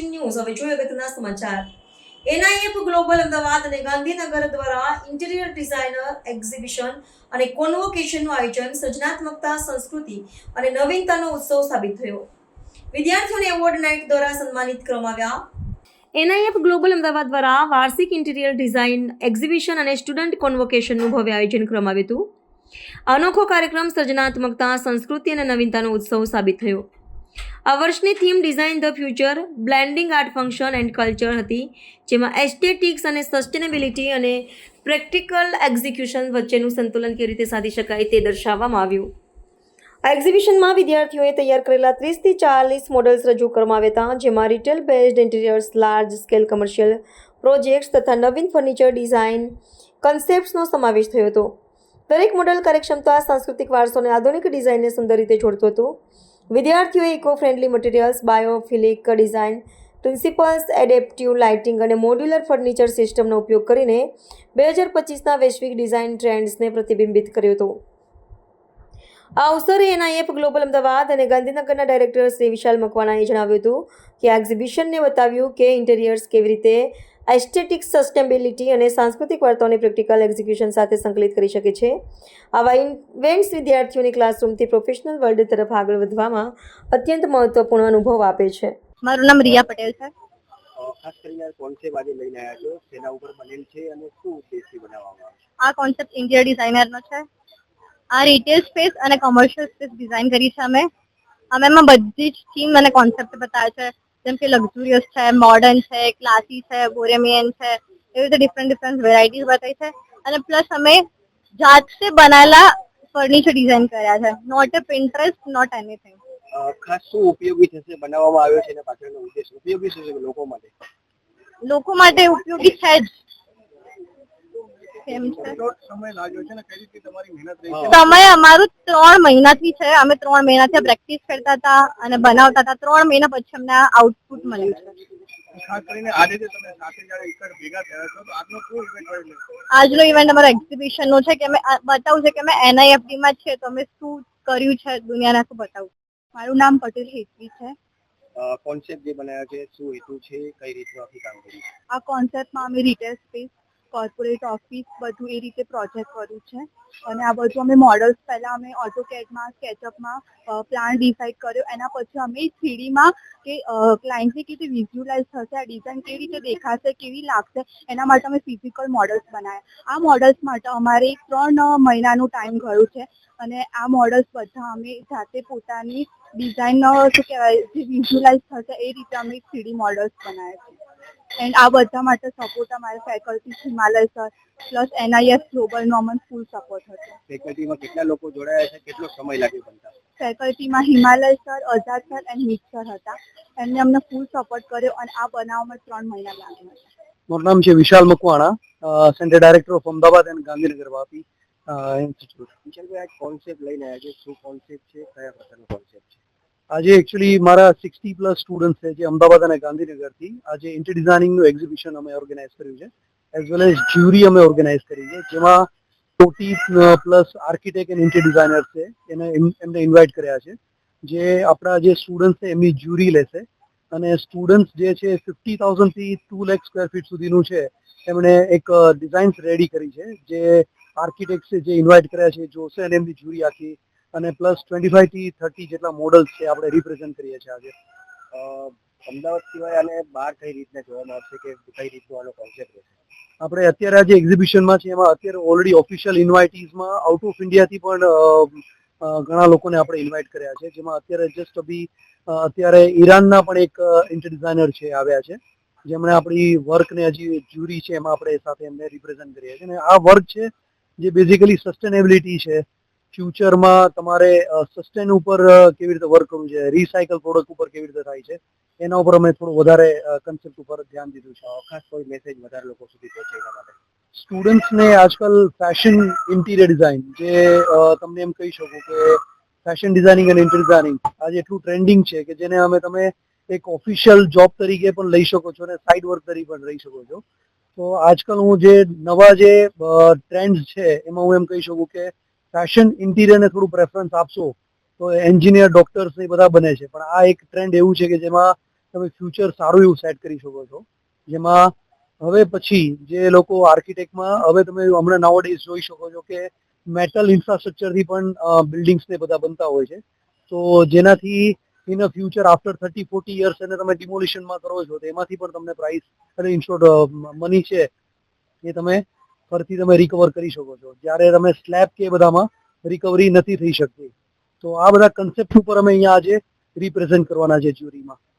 Eighteen news હવે જોઈએ અગત્યના સમાચાર એનઆઈએફ ગ્લોબલ અમદાવાદ અને ગાંધીનગર દ્વારા ઇન્ટિરિયર ડિઝાઇનર એક્ઝિબિશન અને કોન્વોકેશનનું આયોજન સર્જનાત્મકતા, સંસ્કૃતિ અને નવીનતાનો ઉત્સવ સાબિત થયો. વિદ્યાર્થીઓને એવોર્ડ નાઇટ દ્વારા સન્માનિત કરવામાં આવ્યા. એનઆઈએફ ગ્લોબલ અમદાવાદ દ્વારા વાર્ષિક ઇન્ટિરિયર ડિઝાઇન એક્ઝિબિશન અને સ્ટુડન્ટ કોન્વોકેશનનું ભવ્ય આયોજન કરવામાં આવ્યું હતું. અનોખો કાર્યક્રમ સર્જનાત્મકતા, સંસ્કૃતિ અને નવીનતાનો ઉત્સવ સાબિત થયો. આ વર્ષની theme design the future blending art function and culture હતી, જેમાં એસ્થેટિક્સ અને સસ્ટેનેબિલિટી અને પ્રેક્ટિકલ એક્ઝિક્યુશન વચ્ચેનું સંતુલન કેવી રીતે સાધી શકાય તે દર્શાવવામાં આવ્યું. આ એક્ઝિબિશનમાં વિદ્યાર્થીઓએ તૈયાર કરેલા ત્રીસથી ચાલીસ મોડલ્સ રજૂ કરવામાં આવ્યા હતા, જેમાં retail based interiors large scale commercial projects તથા નવીન ફર્નિચર ડિઝાઇન કન્સેપ્ટ્સનો સમાવેશ થયો હતો. દરેક મોડલ કાર્યક્ષમતા સાંસ્કૃતિક વારસો અને આધુનિક ડિઝાઇનને સુંદર રીતે જોડતું હતું. વિદ્યાર્થીઓએ eco friendly materials, biophilic design, principles, adaptive lighting અને મોડ્યુલર ફર્નિચર સિસ્ટમનો ઉપયોગ કરીને બે હજાર પચીસના વૈશ્વિક ડિઝાઇન ટ્રેન્ડ્સને પ્રતિબિંબિત કર્યો હતો. આ અવસરે એનઆઈએફ ગ્લોબલ અમદાવાદ અને ગાંધીનગરના ડાયરેક્ટર શ્રી વિશાલ મકવાણાએ જણાવ્યું હતું કે આ એક્ઝિબિશનને બતાવ્યું કે ઇન્ટેરિયર્સ કેવી રીતે એસ્થેટિક સસ્ટેનેબિલિટી અને સાંસ્કૃતિક વાર્તાઓને પ્રેક્ટિકલ એક્ઝિક્યુશન સાથે સંકલિત કરી શકે છે. આવા ઇવેન્ટ્સ વિદ્યાર્થીઓની ક્લાસરૂમથી પ્રોફેશનલ વર્લ્ડ તરફ આગળ વધવામાં અત્યંત મહત્વપૂર્ણ અનુભવ આપે છે. મારું નામ રિયા પટેલ છે. ખાસ કરીને કોન્સેપ્ટ આજે લઈને આવ્યા છો. તેના ઉપર બનેલ છે અને શું ઉદ્દેશથી બનાવવામાં આ કોન્સેપ્ટ ઇન્ટિરિયર ડિઝાઇનરનો છે. આ રિટેલ સ્પેસ અને કોમર્શિયલ સ્પેસ ડિઝાઇન કરી છે અમે. અમે એમાં બધી જ થીમ અને કોન્સેપ્ટ બતાવે છે. જેમ કે લક્ઝુરિયસ છે મોડર્ન છે ક્લાસી છે બોરેમિયન છે એવી રીતે ડિફરન્ટ ડિફરન્ટ વેરાયટીઝ બતાવી છે. અને પ્લસ અમે જાતે બનાવેલા ફર્નિચર ડિઝાઇન કર્યા છે. Not a Pinterest not anything uh, ખાસ શું ઉપયોગી થશે બનાવવામાં આવ્યો છે એના પાછળનો ઉદ્દેશ ઉપયોગી શું છે લોકો માટે? લોકો માટે ઉપયોગી છે જ. કેમ છે. સમય લાગ્યો છે ને કઈ રીતે તમારી મહેનત સમય અમારું ત્રણ મહિનાથી છે અમે ત્રણ મહિનાથી પ્રેક્ટિસ કરતા હતા અને બનાવતા હતા. ત્રણ મહિના પછી અમને આઉટપુટ મળ્યું છે. ખાસ કરીને આજે જે તમે સાથે જ્યારે એકડ ભેગા થયા છો તો આજનો ઇવેન્ટ અમારો એક્ઝિબિશન નો છે કે અમે આ બતાવું છે કે અમે એનઆઈએફટી માં છે તો અમે શું કર્યું છે દુનિયાને શું બતાવું. મારું નામ પટેલ હેતવી છે. કોન્સેપ્ટ જે બનાવ્યો છે શું હેતુ છે કઈ રીતનું આખી કામગીરી આ કોન્સેપ્ટમાં અમે રિટેલ સ્પેસ કોર્પોરેટ ઓફિસ બધું એ રીતે પ્રોજેક્ટ કર્યું છે. અને આ બધું અમે મોડલ્સ પહેલા અમે ઓટોકેડમાં સ્કેચઅપમાં પ્લાન ડિસાઇડ કર્યો. એના પછી અમે થ્રીડીમાં કે ક્લાયન્ટને કેવી રીતે વિઝ્યુલાઇઝ થશે, આ ડિઝાઇન કેવી રીતે દેખાશે, કેવી લાગશે, એના માટે અમે ફિઝિકલ મોડલ્સ બનાવ્યા આ મોડલ્સ માટે અમારે ત્રણ મહિનાનું ટાઈમ ગયું છે. અને આ મોડલ્સ બધા અમે જાતે પોતાની ડિઝાઇન શું કહેવાય, જે વિઝ્યુલાઇઝ થશે, એ રીતે અમે થ્રીડી મોડલ્સ બનાવ્યા છે. એન્ડ આ બધા માટે સપોર્ટ અમારે faculty Himalay sir plus NIS global અમને ફૂલ સપોર્ટ હતો. ફેકલ્ટીમાં કેટલા લોકો જોડાયા છે? કેટલો સમય લાગ્યો બનતા? ફેકલ્ટીમાં Himalay sir Azad sir and Mit sir હતા. એમને અમને ફૂલ સપોર્ટ કર્યો અને આ બનાવમાં ત્રણ મહિના લાગ્યા હતા. મારું નામ છે Vishal Makwana centre director of Ahmedabad and Gandhinagar Vapi institute વિશાલભાઈ આ કોન્સેપ્ટ લઈને આવ્યા છે. શું કોન્સેપ્ટ છે? કયા પ્રકારનો કોન્સેપ્ટ છે? આજે એકચ્યુઅલી મારા સિક્સટી પ્લસ સ્ટુડન્ટ છે, જે અમદાવાદ અને ગાંધીનગરથી આજે ઇન્ટર ડિઝાઇનિંગનું એક્ઝિબિશન અમે ઓર્ગેનાઇઝ કર્યું છે એઝ વેલ એઝ જ્યુરી અમે ઓર્ગેનાઇઝ કરી છે, જેમાં forty plus architect and inter designer છે, એને એમને ઇન્વાઇટ કર્યા છે, જે આપણા જે સ્ટુડન્ટ છે, એમની જ્યુરી લેશે, અને સ્ટુડન્ટ્સ જે છે ફિફ્ટી થાઉઝન્ડથી ટુ લેખ સ્ક્વેર ફીટ સુધીનું છે, એમણે એક ડિઝાઇન્સ રેડી કરી છે, જે આર્કિટેક્ટ છે, જે ઇન્વાઇટ કર્યા છે, જોશે અને એમની જ્યુરી આખી અને પ્લસ ટ્વેન્ટી ફાઈવથી થર્ટી જેટલા મોડલ્સ છે આપણે રિપ્રેઝન્ટ કરીએ છીએ આજે. અમદાવાદ સિવાય અને બહાર કઈ રીતના જોવામાં આવશે કે કઈ રીતનું આનો કોન્સેપ્ટ રહેશે? આપણે અત્યારે આજે એક્ઝિબિશનમાં છે એમાં અત્યારે ઓલરેડી ઓફિશિયલ ઇન્વાઇટીઝમાં આઉટ ઓફ ઇન્ડિયાથી પણ ઘણા લોકોને આપણે ઇન્વાઇટ કર્યા છે. જેમાં અત્યારે જસ્ટ અભી અત્યારે ઈરાનના પણ એક ઇન્ટર ડિઝાઇનર છે આવ્યા છે. જેમણે આપણી વર્કને હજી જ્યુરી છે એમાં આપણે સાથે એમને રિપ્રેઝન્ટ કરીએ છીએ. અને આ વર્ક છે જે બેઝિકલી સસ્ટેનેબિલિટી છે. ફ્યુચરમાં તમારે સસ્ટેન ઉપર કેવી રીતે વર્ક કરવું છે? રિસાયકલ પ્રોડક્ટ ઉપર કેવી રીતે થાય છે? એના ઉપર અમે થોડું વધારે કન્સેપ્ટ ઉપર ધ્યાન દીધું છે. ખાસ કોઈ મેસેજ વધારે લોકો સુધી પહોંચે એના માટે સ્ટુડન્ટ્સને આજકાલ ફેશન ઇન્ટિરિયર ડિઝાઇન જે તમને એમ કહી શકું કે ફેશન ડિઝાઇનિંગ અને ઇન્ટિરિયર ડિઝાઇનિંગ આજે એટલું ટ્રેન્ડિંગ છે કે જેને અમે, તમે એક ઓફિશિયલ જોબ તરીકે પણ લઈ શકો છો અને સાઇડ વર્ક તરીકે પણ રહી શકો છો. તો આજકાલ હું જે નવા જે ટ્રેન્ડ છે, એમાં હું એમ કહી શકું કે ફેશન ઇન્ટિરિયરને થોડું પ્રેફરન્સ આપશો, તો એન્જિનિયર ડોક્ટર્સ એ બધા બને છે. પણ આ એક ટ્રેન્ડ એવું છે કે જેમાં તમે ફ્યુચર સારું એવું સેટ કરી શકો છો. જેમાં હવે પછી જે લોકો આર્કિટેક્ટમાં હવે તમે હમણાં નાવો ડેઝ જોઈ શકો છો કે મેટલ ઇન્ફ્રાસ્ટ્રક્ચરથી પણ બિલ્ડિંગ્સ ને બધા બનતા હોય છે. તો જેનાથી in a future after thirty forty years એને તમે ડિમોલિશનમાં કરો છો, તો એમાંથી પણ તમને પ્રાઇસ અને ઇન્શોર્ટ મની છે એ તમે ફરીથી તમે રિકવર કરી શકો છો. જ્યારે તમે સ્લેબ કે બધામાં રિકવરી નથી થઈ શકતી. તો આ બધા કન્સેપ્ટ ઉપર અમે અહીંયા આજે રિપ્રેઝેન્ટ કરવાના છે જ્યુરીમાં